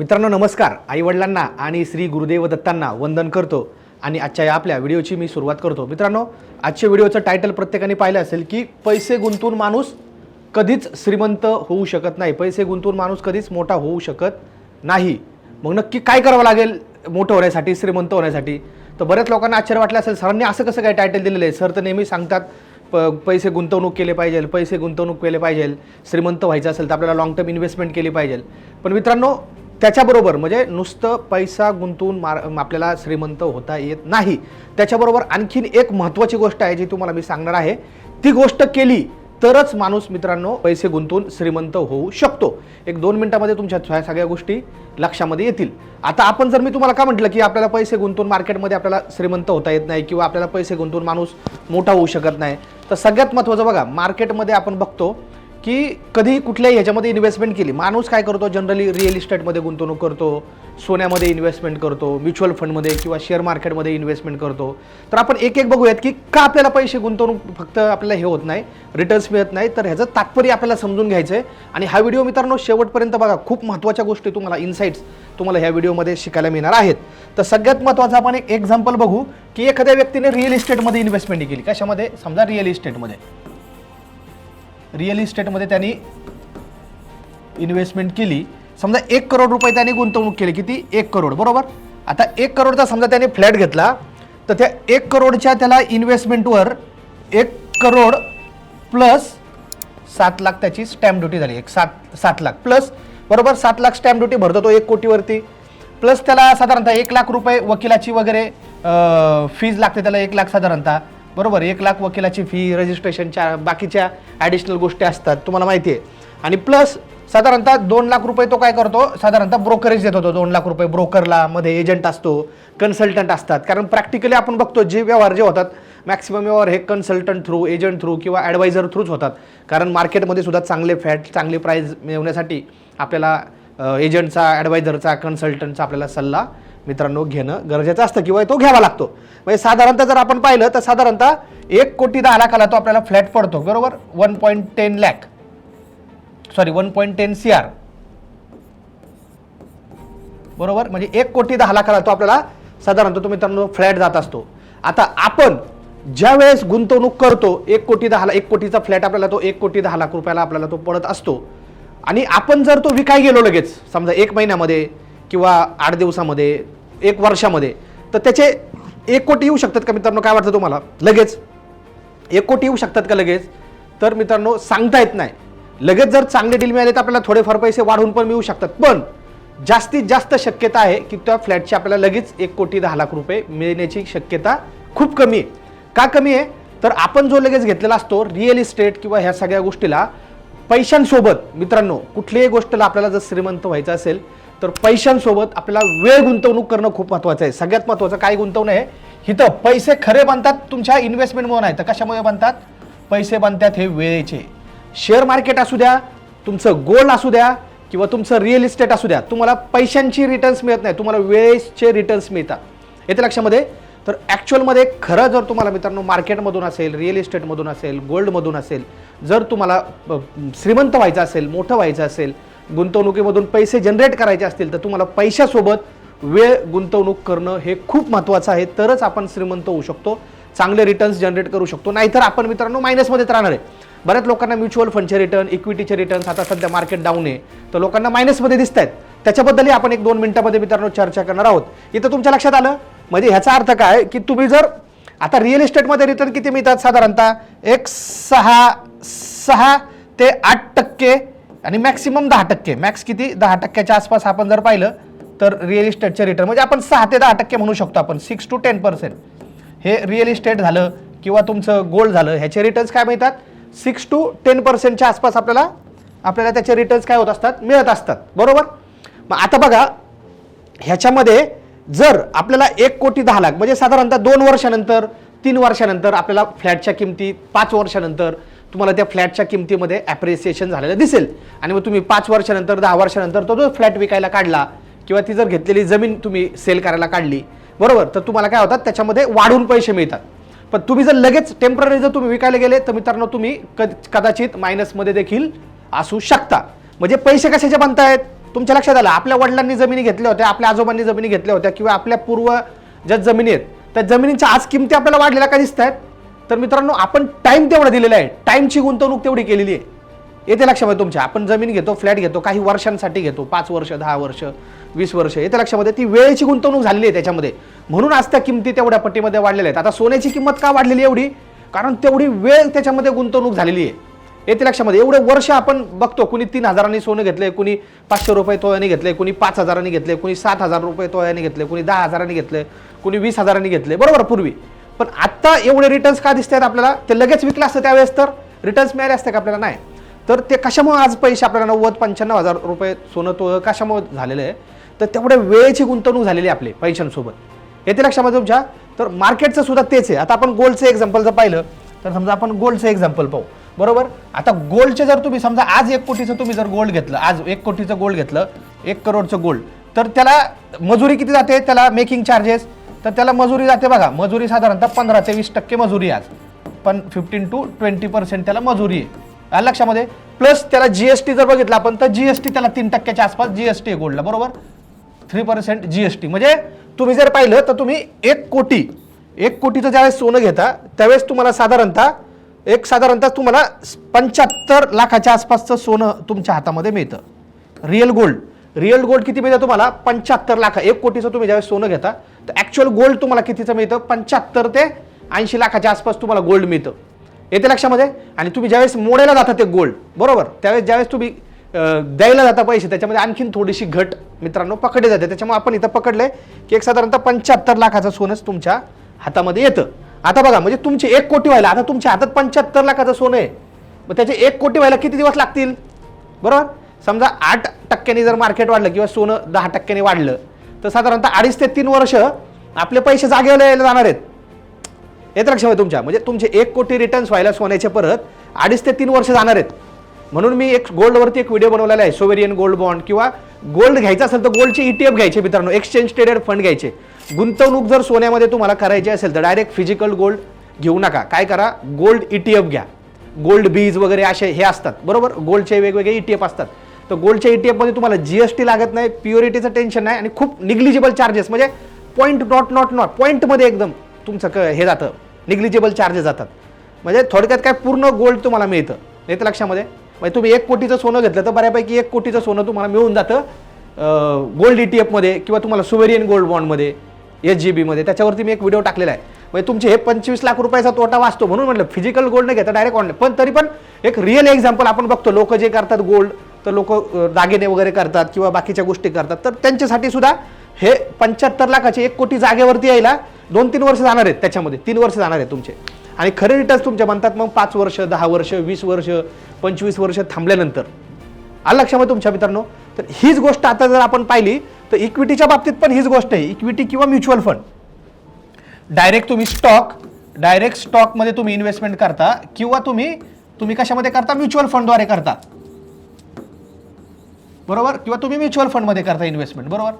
मित्रांनो नमस्कार. आईवडिलांना आणि श्री गुरुदेव दत्तांना वंदन करतो आणि आजच्या या आपल्या व्हिडिओची मी सुरुवात करतो. मित्रांनो आजच्या व्हिडिओचं टायटल प्रत्येकाने पाहिलं असेल की पैसे गुंतून माणूस कधीच श्रीमंत होऊ शकत नाही. पैसे गुंतून माणूस कधीच मोठा होऊ शकत नाही. मग नक्की काय करावं लागेल मोठं होण्यासाठी श्रीमंत होण्यासाठी? तर बऱ्याच लोकांना आश्चर्य वाटलं असेल सरांनी असं कसं काय टायटल दिलेलं आहे? सर तर नेहमी सांगतात प पैसे गुंतवणूक केले पाहिजे पैसे गुंतवणूक केले पाहिजे श्रीमंत व्हायचं असेल तर आपल्याला लॉंग टर्म इन्व्हेस्टमेंट केली पाहिजे. पण मित्रांनो त्याच्याबरोबर म्हणजे नुसतं पैसा गुंतवून मार आपल्याला श्रीमंत होता येत नाही. त्याच्याबरोबर आणखीन एक महत्त्वाची गोष्ट आहे जी तुम्हाला मी सांगणार आहे. ती गोष्ट केली तरच माणूस मित्रांनो पैसे गुंतवून श्रीमंत होऊ शकतो. एक दोन मिनिटामध्ये तुमच्या ह्या सगळ्या गोष्टी लक्षामध्ये येतील. आता आपण जर मी तुम्हाला का म्हटलं की आपल्याला पैसे गुंतवून मार्केटमध्ये आपल्याला श्रीमंत होता येत नाही किंवा आपल्याला पैसे गुंतवून माणूस मोठा होऊ शकत नाही तर सगळ्यात महत्त्वाचं बघा मार्केटमध्ये आपण बघतो की कधी कुठल्याही ह्याच्यामध्ये इन्व्हेस्टमेंट केली. माणूस काय करतो? जनरली रिअल इस्टेटमध्ये गुंतवणूक करतो सोन्यामध्ये इन्व्हेस्टमेंट करतो म्युच्युअल फंडमध्ये किंवा शेअर मार्केटमध्ये इन्व्हेस्टमेंट करतो. तर आपण एक एक बघूयात की का आपल्याला पैसे गुंतवणूक फक्त आपल्याला हे होत नाही रिटर्न्स मिळत नाही? तर ह्याचं तात्पर्य आपल्याला समजून घ्यायचं आहे आणि हा व्हिडिओ मित्रांनो शेवटपर्यंत बघा. खूप महत्त्वाच्या गोष्टी तुम्हाला इन्साईट्स तुम्हाला ह्या व्हिडिओमध्ये शिकायला मिळणार आहेत. तर सगळ्यात महत्त्वाचं आपण एक एक्झाम्पल बघू की एखाद्या व्यक्तीने रिअल इस्टेटमध्ये इन्व्हेस्टमेंट केली. कशामध्ये? समजा रिअल इस्टेटमध्ये रिअल इस्टेटमध्ये त्यांनी इन्व्हेस्टमेंट केली. समजा एक करोड रुपये त्यांनी गुंतवणूक केली. किती? एक करोड. बरोबर? आता एक करोडचा समजा त्याने फ्लॅट घेतला तर त्या एक करोडच्या त्याला इन्व्हेस्टमेंटवर एक करोड प्लस सात लाख त्याची स्टॅम्प ड्युटी झाली. एक सात सात लाख प्लस बरोबर? सात लाख स्टॅम्प ड्युटी भरतो तो एक कोटीवरती. प्लस त्याला साधारणतः एक लाख रुपये वकिलाची वगैरे फीज लागते त्याला एक लाख साधारणतः. बरोबर एक लाख वकिलाची फी रजिस्ट्रेशनच्या बाकीच्या ॲडिशनल गोष्टी असतात तुम्हाला माहिती आहे आणि प्लस साधारणतः दोन लाख रुपये तो काय करतो? साधारणतः ब्रोकरेज देत होतो. दोन लाख रुपये ब्रोकरला मध्ये एजंट असतो कन्सल्टंट असतात. कारण प्रॅक्टिकली आपण बघतो जे व्यवहार जे होतात मॅक्सिमम व्यवहार हे कन्सल्टंट थ्रू एजंट थ्रू किंवा ॲडवायझर थ्रूच होतात. कारण मार्केटमध्ये सुद्धा चांगले फॅट चांगले प्राईज मिळवण्यासाठी आपल्याला एजंटचा ॲडवायझरचा कन्सल्टंटचा आपल्याला सल्ला मित्रांनो घेणं गरजेचं असतं किंवा तो घ्यावा लागतो. म्हणजे साधारणतः जर आपण पाहिलं तर साधारणतः एक कोटी दहा लाखाला तो आपल्याला फ्लॅट पडतो बरोबर? One point ten lakh sorry one point ten C R बरोबर? म्हणजे एक कोटी दहा लाखाला तो आपल्याला साधारणतः तो मित्रांनो फ्लॅट जात असतो. आता आपण ज्या वेळेस गुंतवणूक करतो एक कोटी दहा ला- एक कोटीचा फ्लॅट आपल्याला तो एक कोटी दहा लाख रुपयाला आपल्याला तो पडत असतो. आणि आपण जर तो विकाय गेलो लगेच समजा एक महिन्यामध्ये किंवा आठ दिवसामध्ये एक वर्षामध्ये तर त्याचे एक कोटी येऊ शकतात का मित्रांनो? काय वाटतं तुम्हाला? लगेच. एक कोटी येऊ शकतात का लगेच? तर मित्रांनो सांगता येत नाही. लगेच जर चांगले डील मिळाले तर आपल्याला थोडेफार पैसे वाढवून पण मिळू शकतात. पण जास्तीत जास्त शक्यता आहे की त्या फ्लॅटची आपल्याला लगेच एक कोटी दहा लाख रुपये मिळण्याची शक्यता खूप कमी आहे. का कमी आहे? तर आपण जो लगेच घेतलेला असतो रिअल इस्टेट किंवा ह्या सगळ्या गोष्टीला पैशांसोबत मित्रांनो कुठल्याही गोष्टीला आपल्याला जर श्रीमंत व्हायचं असेल तर पैशांसोबत आपल्याला वेळ गुंतवणूक करणं खूप महत्त्वाचं आहे. सगळ्यात महत्त्वाचं काय गुंतवणं आहे? इथं पैसे खरे बनतात तुमच्या इन्व्हेस्टमेंटमुळे नाही. तर कशामुळे बनतात? पैसे बनतात हे वेळेचे. शेअर मार्केट असू द्या तुमचं गोल्ड असू द्या किंवा तुमचं रिअल इस्टेट असू द्या तुम्हाला पैशांची रिटर्न्स मिळत नाही. तुम्हाला वेळेचे रिटर्न्स मिळतात. येते लक्षामध्ये? तर ॲक्च्युअलमध्ये खरं जर तुम्हाला मित्रांनो मार्केटमधून असेल रिअल इस्टेटमधून असेल गोल्डमधून असेल जर तुम्हाला श्रीमंत व्हायचं असेल मोठं व्हायचं असेल गुंतवणुकीमधून पैसे जनरेट करायचे असतील तर तुम्हाला पैशासोबत वेळ गुंतवणूक करणं हे खूप महत्त्वाचं आहे. तरच आपण श्रीमंत होऊ शकतो. चांगले रिटर्न्स जनरेट करू शकतो. नाहीतर आपण मित्रांनो मायनसमध्येच राहणार आहे. बऱ्याच लोकांना म्युच्युअल फंडचे रिटर्न इक्विटीचे रिटर्न्स आता सध्या मार्केट डाऊन आहे. तर लोकांना मायनसमध्ये दिसत आहेत त्याच्याबद्दलही आपण एक दोन मिनिटामध्ये मित्रांनो चर्चा करणार आहोत. इथं तुमच्या लक्षात आलं? म्हणजे ह्याचा अर्थ काय? की तुम्ही जर आता रिअल इस्टेटमध्ये रिटर्न किती मिळतात साधारणतः? एक सहा सहा ते आठ टक्के आणि मॅक्सिमम दहा टक्के. मॅक्स किती? दहा टक्क्याच्या आसपास आपण जर पाहिलं तर रिअल इस्टेटचे रिटर्न म्हणजे आपण सहा ते दहा टक्के म्हणू शकतो आपण. सिक्स टू टेन पर्सेंट हे रिअल इस्टेट झालं किंवा तुमचं गोल्ड झालं ह्याचे रिटर्न्स काय मिळतात? सिक्स टू टेन पर्सेंटच्या आसपास आपल्याला आपल्याला त्याचे रिटर्न्स काय होत असतात? मिळत असतात. बरोबर? मग आता बघा ह्याच्यामध्ये जर आपल्याला एक कोटी दहा लाख म्हणजे साधारणतः दोन वर्षानंतर तीन वर्षानंतर आपल्याला फ्लॅटच्या किमती पाच वर्षानंतर तुम्हाला त्या फ्लॅटच्या किमतीमध्ये ॲप्रिसिएशन झालेलं दिसेल. आणि मग तुम्ही पाच वर्षानंतर दहा वर्षानंतर तो जो फ्लॅट विकायला काढला किंवा ती जर घेतलेली जमीन तुम्ही सेल करायला काढली बरोबर? तर तुम्हाला काय होतात? त्याच्यामध्ये वाढून पैसे मिळतात. पण तुम्ही जर लगेच टेंपररी जर तुम्ही विकायला गेले तर मित्रांनो तुम्ही कद- कदाचित मायनसमध्ये देखील असू शकता. म्हणजे पैसे कशाचे बनतायत? तुमच्या लक्षात आलं? आपल्या वडिलांनी जमिनी घेतल्या होत्या आपल्या आजोबांनी जमिनी घेतल्या होत्या किंवा आपल्या पूर्व ज्या जमिनी आहेत. त्या जमिनींच्या आज किमती आपल्याला वाढलेल्या का दिसत आहेत तर मित्रांनो आपण टाईम तेवढा दिलेला आहे. टाईमची गुंतवणूक तेवढी केलेली आहे. येते लक्षामध्ये तुमच्या. आपण जमीन घेतो फ्लॅट घेतो काही वर्षांसाठी घेतो. पाच वर्ष दहा वर्ष वीस वर्ष. येते लक्षामध्ये. ती वेळेची गुंतवणूक झालेली आहे त्याच्यामध्ये. म्हणून आज त्या किमती तेवढ्या पट्टीमध्ये वाढलेल्या आहेत. आता सोन्याची किंमत का वाढलेली एवढी? कारण तेवढी वेळ त्याच्यामध्ये गुंतवणूक झालेली आहे. येते लक्षामध्ये. एवढे वर्ष आपण बघतो. कुणी तीन हजारांनी सोनं घेतलंय कुणी पाचशे रुपये तोयाने घेतले कुणी पाच हजारांनी घेतले कुणी सात हजार रुपये तोळ्याने घेतले कुणी दहा हजारांनी घेतले कुणी वीस हजारांनी घेतले बरोबर? पूर्वी. पण आत्ता एवढे रिटर्न्स का दिसत आहेत आपल्याला? ते लगेच विकलं असतं त्यावेळेस तर. रिटर्न्स मिळाले असते का आपल्याला? नाही. तर ते कशामुळे आज पैसे आपल्याला नव्वद पंच्याण्णव हजार रुपये सोनं तो कशामुळे झालेलं आहे? तर तेवढ्या वेळेची गुंतवणूक झालेली आहे आपली पैशांसोबत. येते लक्षामध्ये तुमच्या? तर मार्केटचं सुद्धा तेच आहे. आता आपण गोल्डचं एक्झाम्पल जर पाहिलं तर समजा आपण गोल्डचं एक्झाम्पल पाहू. बरोबर? आता गोल्डचे जर तुम्ही समजा आज एक कोटीचं तुम्ही जर गोल्ड घेतलं आज एक कोटीचं गोल्ड घेतलं एक करोडचं गोल्ड तर त्याला मजुरी किती जाते? त्याला मेकिंग चार्जेस तर त्याला मजुरी जाते बघा. मजुरी साधारणतः पंधरा ते वीस टक्के मजुरी आज. पण फिफ्टीन टू ट्वेंटी पर्सेंट त्याला मजुरी आहे. आलं लक्षामध्ये. प्लस त्याला जीएसटी जर बघितलं आपण तर जीएसटी त्याला तीन टक्क्याच्या आसपास जीएसटी आहे गोल्डला बरोबर? थ्री पर्सेंट जीएसटी म्हणजे तुम्ही जर पाहिलं तर तुम्ही एक कोटी एक कोटीचं ज्यावेळेस सोनं घेता त्यावेळेस तुम्हाला साधारणतः एक साधारणतः तुम्हाला पंच्याहत्तर लाखाच्या आसपासचं सोनं तुमच्या हातामध्ये मिळतं. रिअल गोल्ड रिअल गोल्ड किती मिळतं तुम्हाला? पंच्याहत्तर लाख. एक कोटीचं तुम्ही ज्यावेळेस सोनं घेता तर ॲक्च्युअल गोल्ड तुम्हाला कितीचं मिळतं? पंच्याहत्तर ते ऐंशी लाखाच्या आसपास तुम्हाला गोल्ड मिळतं. येते लक्षामध्ये? आणि तुम्ही ज्यावेळेस मोडायला जाता ते गोल्ड बरोबर? त्यावेळेस ज्यावेळेस तुम्ही द्यायला जाता पैसे त्याच्यामध्ये आणखीन थोडीशी घट मित्रांनो पकडली जाते. त्याच्यामुळे आपण इथं पकडले की एक साधारणतः पंच्याहत्तर लाखाचं सोनंच तुमच्या हातामध्ये येतं. आता बघा म्हणजे तुमचे एक कोटी व्हायला आता तुमच्या हातात पंच्याहत्तर लाखाचं सोनं आहे. मग त्याचे एक कोटी व्हायला किती दिवस लागतील? बरोबर? समजा आठ टक्क्यांनी जर मार्केट वाढलं किंवा सोनं दहा टक्क्यांनी वाढलं तर साधारणतः अडीच ते तीन वर्ष आपले पैसे जागेवर यायला जाणार आहेत. येत लक्षात तुमच्या. म्हणजे तुमचे एक कोटी रिटर्न्स व्हायला सोन्याचे परत अडीच ते तीन वर्ष जाणार आहेत. म्हणून मी एक गोल्डवरती एक व्हिडिओ बनवलेला आहे सोवेरियन गोल्ड बॉन्ड किंवा गोल्ड घ्यायचं असेल तर गोल्डचे ईटीएफ घ्यायचे मित्रांनो एक्सचेंज ट्रेडेड फंड घ्यायचे. गुंतवणूक जर सोन्यामध्ये तुम्हाला करायची असेल तर डायरेक्ट फिजिकल गोल्ड घेऊ नका. काय करा? गोल्ड ईटीएफ घ्या. गोल्ड बीज वगैरे असे हे असतात. बरोबर? गोल्डचे वेगवेगळे ईटीएफ असतात. तर गोल्डच्या ETF मध्ये तुम्हाला जीएसटी लागत नाही प्युरिटीचं टेन्शन नाही आणि खूप निग्लिजिबल चार्जेस म्हणजे पॉईंट नॉट नॉट नॉट पॉईंटमध्ये एकदम तुमचं क हे जातं. निग्लिजिबल चार्जेस जातात. म्हणजे थोडक्यात काय पूर्ण गोल्ड तुम्हाला मिळतं. येतं लक्षामध्ये. म्हणजे तुम्ही एक कोटीचं सोनं घेतलं तर बऱ्यापैकी एक कोटीचं सोनं तुम्हाला मिळून जातं. गोल्ड ई टी एफमध्ये किंवा तुम्हाला सुवेरियन गोल्ड बॉन्डमध्ये एच जी बीमध्ये त्याच्यावरती मी एक व्हिडिओ टाकलेला आहे. म्हणजे तुमचे हे पंचवीस लाख रुपयाचा तोटा वाचतो म्हणून म्हटलं फिजिकल गोल्ड न घेता डायरेक्ट ऑनलाईन पण तरी पण एक रिअल एक्झाम्पल आपण बघतो. लोक जे करतात गोल्ड तर लोक दागिने वगैरे करतात किंवा बाकीच्या गोष्टी करतात. तर त्यांच्यासाठी सुद्धा हे पंच्याहत्तर लाखाचे एक कोटी जागेवरती यायला दोन तीन वर्ष जाणार आहेत त्याच्यामध्ये. तीन वर्ष जाणार आहेत तुमचे. आणि खरे रिटर्न्स तुमच्या म्हणतात मग पाच वर्ष दहा वर्ष वीस वर्ष पंचवीस वर्ष थांबल्यानंतर. आलं लक्षामध्ये तुमच्या मित्रांनो? तर हीच गोष्ट आता जर आपण पाहिली तर इक्विटीच्या बाबतीत पण हीच गोष्ट आहे. इक्विटी किंवा म्युच्युअल फंड डायरेक्ट तुम्ही स्टॉक डायरेक्ट स्टॉकमध्ये तुम्ही इन्व्हेस्टमेंट करता किंवा तुम्ही तुम्ही कशामध्ये करता? म्युच्युअल फंडद्वारे करता. बरोबर? किंवा तुम्ही म्युच्युअल फंडमध्ये करता इन्व्हेस्टमेंट बरोबर?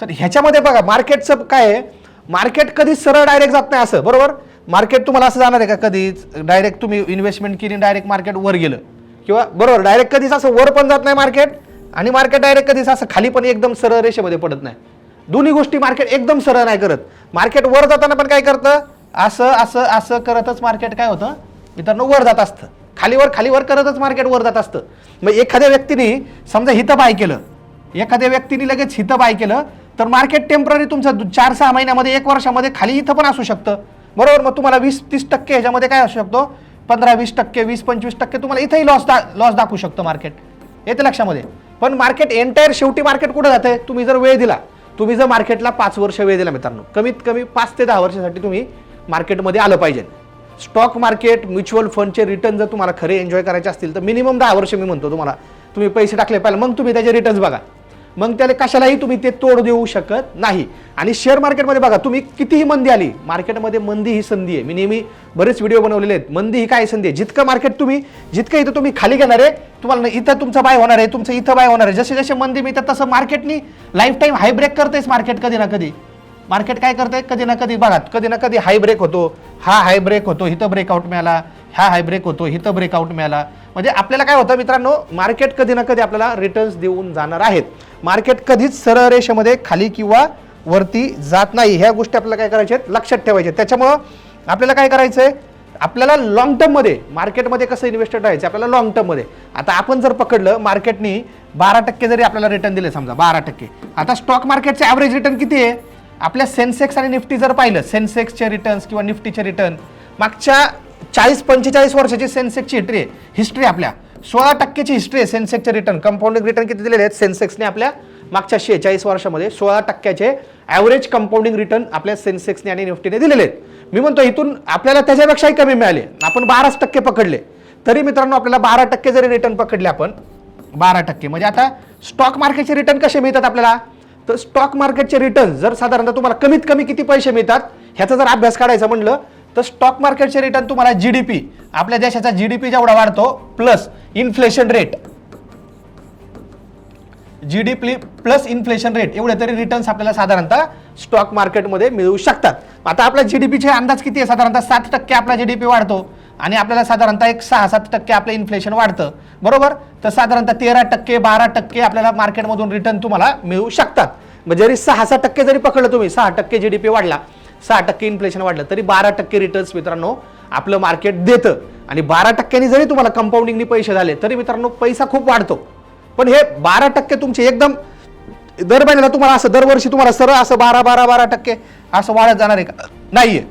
तर ह्याच्यामध्ये बघा मार्केटचं काय आहे? मार्केट कधीच सरळ डायरेक्ट जात नाही असं बरोबर? मार्केट तुम्हाला असं जाणार आहे का? कधीच. डायरेक्ट तुम्ही इन्व्हेस्टमेंट केली डायरेक्ट मार्केट वर गेलं. किंवा बरोबर डायरेक्ट कधीच असं वर पण जात नाही मार्केट आणि मार्केट डायरेक्ट कधीच असं खाली पण एकदम सरळ रेषेमध्ये पडत नाही. दोन्ही गोष्टी मार्केट एकदम सरळ नाही करत. मार्केट वर जाताना पण काय करतं? असं असं असं करतच मार्केट काय होतं? मित्रांनो वर जात असतं. खालीवर खालीवर करतच मार्केट वर जात असतं. मग एखाद्या व्यक्तीने समजा हिथं बाय केलं एखाद्या व्यक्तीने लगेच हिथं बाय केलं तर मार्केट टेंपररी तुमचं दु- चार सहा महिन्यामध्ये एक वर्षामध्ये खाली इथं पण असू शकतं. बरोबर? मग तुम्हाला वीस तीस टक्के ह्याच्यामध्ये काय असू शकतो? पंधरा वीस टक्के वीस पंचवीस टक्के तुम्हाला इथंही लॉस दा लॉस दाखवू शकतं मार्केट. येते लक्षामध्ये? पण मार्केट एंटायर शेवटी मार्केट कुठं जाते तुम्ही जर वेळ दिला तुम्ही जर मार्केटला पाच वर्ष वेळ दिला मित्रांनो कमीत कमी पाच ते दहा वर्षासाठी तुम्ही मार्केटमध्ये आलं पाहिजे. स्टॉक मार्केट म्युच्युअल फंडचे रिटर्न जर तुम्हाला खरे एन्जॉय करायचे असतील तर मिनिमम दहा वर्ष मी म्हणतो तुम्हाला. तुम्ही पैसे टाकले पाहिजे मग तुम्ही त्याचे रिटर्न्स बघा. मग त्याला कशालाही तुम्ही ते तोड देऊ शकत नाही. आणि शेअर मार्केटमध्ये बघा तुम्ही कितीही मंदी आली मार्केटमध्ये मंदी ही संधी आहे. मी नेहमी बरेच व्हिडिओ बनवलेले आहेत. मंदी ही काय संधी आहे? जितकं मार्केट तुम्ही जितकं इथं तुम्ही खाली घेणार आहे तुम्हाला इथं तुमचं बाय होणार आहे तुमचं इथं बाय होणार आहे. जसे जसे मंदी मिळतात तसं मार्केटनी लाईफ टाईम हाय ब्रेक करतेच मार्केट कधी ना कधी. मार्केट काय करतंय? कधी ना कधी बघा कधी ना कधी हाय ब्रेक होतो. हा हाय ब्रेक होतो इथं ब्रेकआउट मिळाला. हा हाय ब्रेक होतो इथं ब्रेकआउट मिळाला. म्हणजे आपल्याला काय होतं मित्रांनो मार्केट कधी ना कधी आपल्याला रिटर्न्स देऊन जाणार आहेत. मार्केट कधीच सरळ रेषेमध्ये खाली किंवा वरती जात नाही. ह्या गोष्टी आपल्याला काय करायच्या आहेत? लक्षात ठेवायच्या त्याच्यामुळं आपल्याला काय करायचं आहे आपल्याला लॉंग टर्ममध्ये मार्केटमध्ये कसं इन्व्हेस्टेड राहायचं? आपल्याला लॉंग टर्ममध्ये आता आपण जर पकडलं मार्केटनी बारा टक्के जरी आपल्याला रिटर्न दिले समजा बारा टक्के. आता स्टॉक मार्केटचे ॲव्हरेज रिटर्न किती आहे? आपल्या सेन्सेक्स आणि निफ्टी जर पाहिलं सेन्सेक्सचे रिटर्न्स किंवा निफ्टीचे रिटर्न मागच्या चाळीस पंचेचाळीस वर्षाची सेन्सेक्सची हिस्ट्री आहे. हिस्ट्री आपल्या. सोळा टक्क्याची हिस्ट्री आहे सेन्सेक्सचे रिटर्न कंपाऊंडिंग रिटर्न किती दिलेले आहेत? सेन्सेक्सने आपल्या मागच्या शेहेचाळीस वर्षामध्ये सोळा टक्क्याचे ॲव्हरेज कंपाऊंडिंग रिटर्न आपल्या सेन्सेक्सने आणि निफ्टीने दिलेले आहेत. मी म्हणतो इथून आपल्याला त्याच्यापेक्षाही कमी मिळाले. आपण बाराच टक्के पकडले. तरी मित्रांनो आपल्याला बारा टक्के जरी रिटर्न पकडले आपण बारा टक्के. म्हणजे आता स्टॉक मार्केटचे रिटर्न कसे मिळतात आपल्याला? तर स्टॉक मार्केटचे रिटर्न जर साधारणतः तुम्हाला कमीत कमी किती पैसे मिळतात ह्याचा जर अभ्यास काढायचा म्हणलं तर स्टॉक मार्केटचे रिटर्न तुम्हाला जी डी पी आपल्या देशाचा जी डी पी जेवढा वाढतो plus inflation rate G D P plus inflation rate एवढे तरी रिटर्न्स आपल्याला साधारणतः स्टॉक मार्केटमध्ये मिळू शकतात. आता आपला जी डी पीचे अंदाज किती आहे? साधारणतः सात टक्के आपला जी डी पी वाढतो आणि आपल्याला साधारणतः एक सहा सात टक्के आपलं इन्फ्लेशन वाढतं. बरोबर? तर साधारणतः तेरा टक्के बारा टक्के आपल्याला मार्केटमधून रिटर्न तुम्हाला मिळू शकतात. म्हणजे जरी सहा सात टक्के जरी पकडलं तुम्ही सहा टक्के जी डी पी वाढला सहा टक्के इन्फ्लेशन वाढलं तरी बारा टक्के रिटर्न्स मित्रांनो आपलं मार्केट देतं. आणि बारा टक्क्यांनी जरी तुम्हाला कंपाऊंडिंगनी पैसे झाले तरी मित्रांनो पैसा खूप वाढतो. पण हे बारा टक्के तुमचे एकदम दर महिन्याला तुम्हाला असं दरवर्षी तुम्हाला सरळ असं बारा बारा बारा टक्के असं वाढत जाणार आहे का? नाहीये.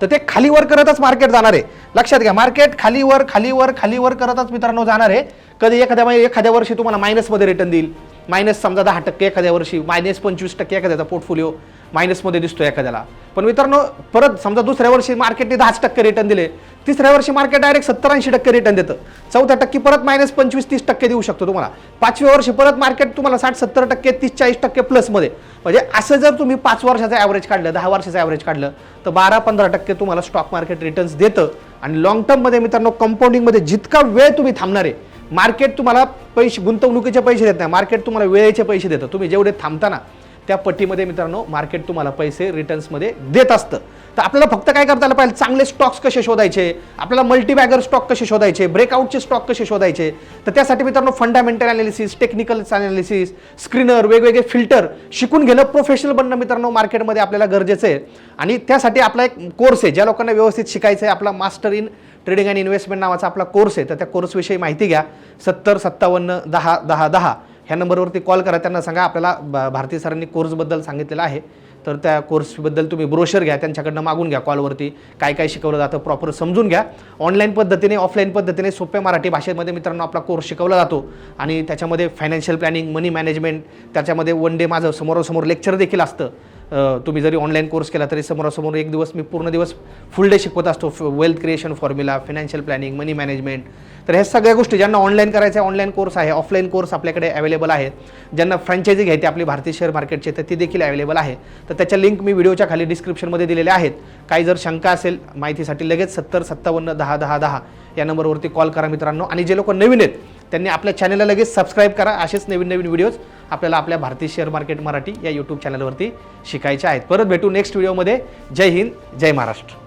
तर ते खालीवर करतच मार्केट जाणार आहे. लक्षात घ्या मार्केट खालीवर खालीवर खालीवर करतच मित्रांनो जाणार आहे. कधी एखाद्या एखाद्या वर्षी तुम्हाला मायनसमध्ये रिटर्न देईल. मायनस समजा दहा टक्के एखाद्या वर्षी मायनस पंचवीस टक्के एखाद्याचा पोर्टफोलिओ मायनसमध्ये दिसतो एखाद्याला. पण मित्रांनो परत समजा दुसऱ्या वर्षी मार्केटने दहाच टक्के रिटर्न दिले तिसऱ्या वर्षी मार्केट डायरेक्ट सत्तर ऐंशी टक्के रिटर्न देतं. चौथ्या टक्के परत मायनस पंचवीस तीस टक्के देऊ शकतो तुम्हाला. पाचव्या वर्षी परत मार्केट तुम्हाला साठ सत्तर टक्के तीस चाळीस टक्के प्लसमध्ये म्हणजे असं जर तुम्ही पाच वर्षाचं ॲव्हरेज काढलं दहा वर्षाचं ॲव्हरेज काढलं तर बारा पंधरा टक्के तुम्हाला स्टॉक मार्केट रिटर्न्स देतं. आणि लॉंग टर्ममध्ये मित्रांनो कंपाऊंडिंगमध्ये जितका वेळ तुम्ही थांबणार आहे मार्केट तुम्हाला पैसे गुंतवणुकीचे पैसे देत नाही. मार्केट तुम्हाला वेळेचे पैसे देतं. तुम्ही जेवढे थांबता ना त्या पट्टीमध्ये मित्रांनो मार्केट तुम्हाला पैसे रिटर्न्समध्ये देत असतं. तर आपल्याला फक्त काय करता आलं पाहिजे? चांगले स्टॉक्स कसे शोधायचे? आपल्याला मल्टीबॅगर स्टॉक कसे शोधायचे? ब्रेकआउटचे स्टॉक कसे शोधायचे? तर त्यासाठी मित्रांनो fundamental analysis technical analysis screener वेगवेगळे फिल्टर शिकून घेणं प्रोफेशनल बनणं मित्रांनो मार्केटमध्ये आपल्याला गरजेचं आहे. आणि त्यासाठी आपला एक कोर्स आहे. ज्या लोकांना व्यवस्थित शिकायचं आहे आपला master in trading and investment नावाचा आपला कोर्स आहे. तर त्या कोर्सविषयी माहिती घ्या. सत्तर सत्तावन्न दहा दहा दहा. ह्या नंबरवरती कॉल करा त्यांना सांगा. आपल्याला ब- भारती सरांनी कोर्सबद्दल सांगितलेलं आहे. तर त्या कोर्सबद्दल तुम्ही ब्रोशर घ्या त्यांच्याकडनं मागून घ्या कॉलवरती. काय काय शिकवलं जातं प्रॉपर समजून घ्या. ऑनलाईन पद्धतीने ऑफलाईन पद्धतीने सोप्या मराठी भाषेमध्ये मित्रांनो आपला कोर्स शिकवला जातो. आणि त्याच्यामध्ये फायनान्शियल प्लॅनिंग मनी मॅनेजमेंट त्याच्यामध्ये वन डे माझं समोरासमोर लेक्चर देखील असतं. तुम्ही जरी ऑनलाईन कोर्स केला तरी समोरासमोर एक दिवस मी पूर्ण दिवस फुल डे शिकवत असतो. Wealth creation formula financial planning money management तर ह्या सगळ्या गोष्टी ज्यांना ऑनलाईन करायचं आहे ऑनलाईन कोर्स आहे ऑफलाईन कोर्स आपल्याकडे अवेलेबल आहे ज्यांना फ्रँचायझी घ्यायची आपली भारतीय शेअर मार्केटचे तर ती देखील अवेलेबल आहे. तर त्याच्या लिंक मी व्हिडिओच्या खाली डिस्क्रिप्शनमध्ये दिलेल्या आहेत. काही जर शंका असेल माहितीसाठी लगेच सत्तर सत्तावन्न दहा दहा दहा या नंबरवरती कॉल करा मित्रांनो. आणि जे लोक नवीन आहेत त्यांनी आपल्या चॅनलला लगेच सबस्क्राईब करा. असेच नवीन नवीन व्हिडिओज आपल्याला आपल्या भारतीय शेअर मार्केट मराठी या यूट्यूब चॅनलवरती शिकायच्या आहेत. परत भेटू नेक्स्ट व्हिडिओमध्ये जय हिंद जय महाराष्ट्र.